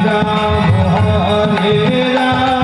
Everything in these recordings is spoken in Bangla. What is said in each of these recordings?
রাজা হরে রাজা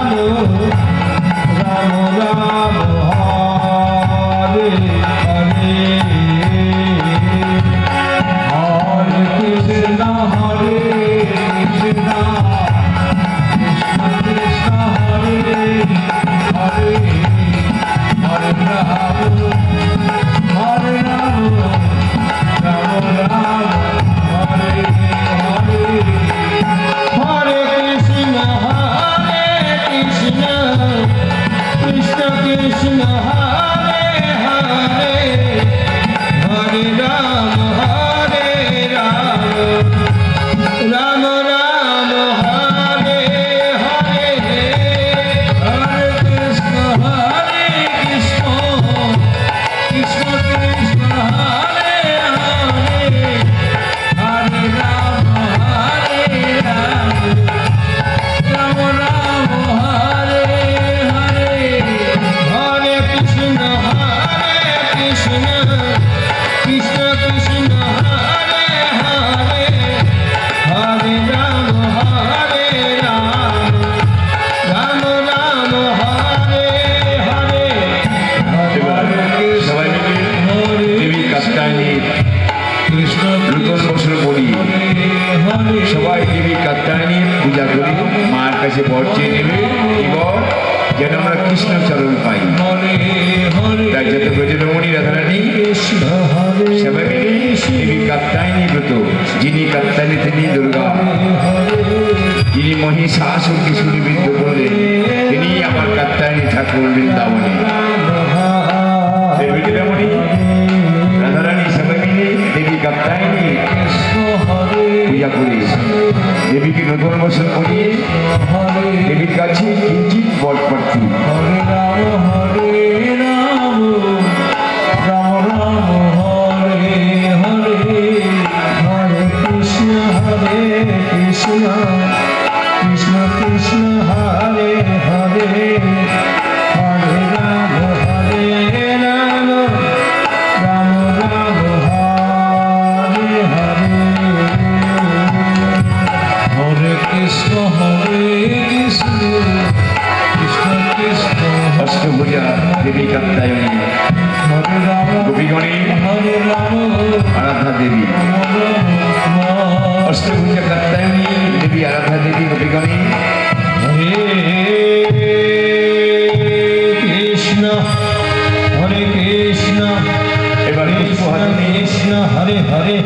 কাছে বর্জে নেবে এবং যেন আমরা কৃষ্ণচরণ পাই। যিনি কাত্তায়নী তিনি দুর্গা। যিনি মহিষাসুর কিশোরী বৃদ্ধ করলেন তিনি আমার কাত্তায়নী ঠাকুর বৃন্দাবনে। দেবী রমণী একাত্তায়নি দেবীকে নতুন বছর করিয়ে দেবীর কাছে কিঞ্চিত বটপট গোপীগণী কৃষ্ণ হরে কৃষ্ণ এবার কৃষ্ণ হরে হরে।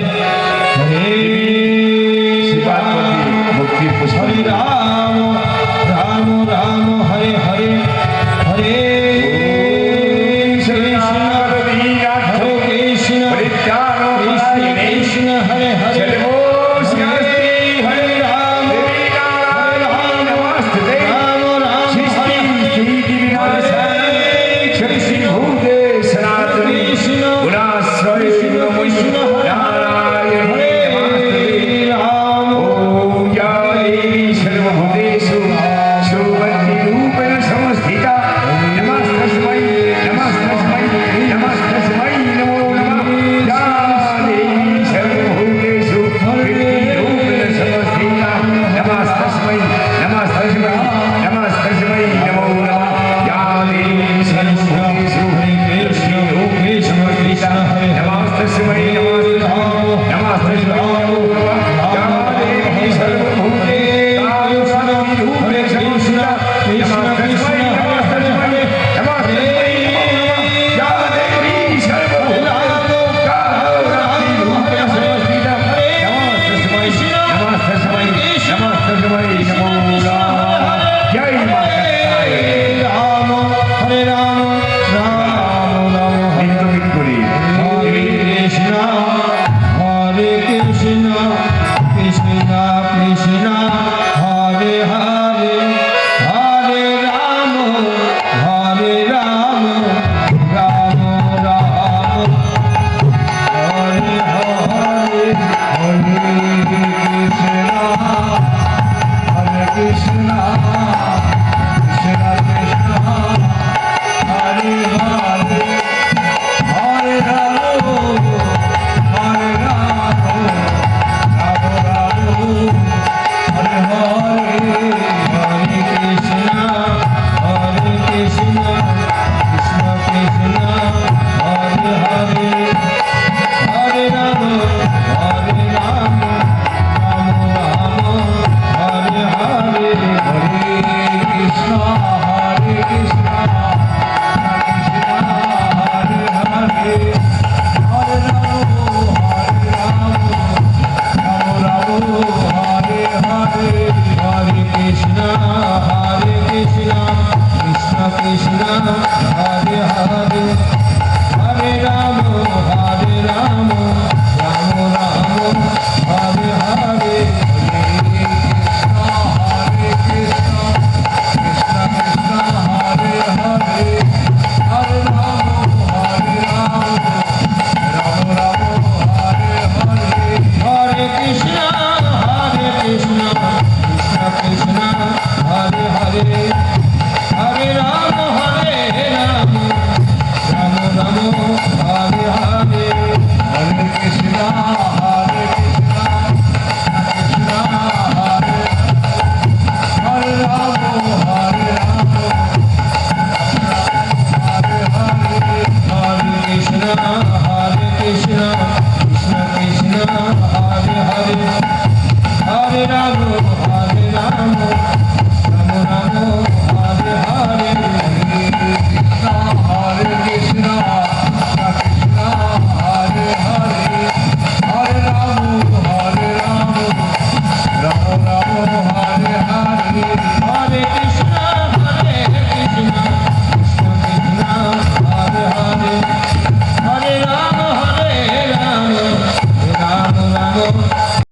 Oh.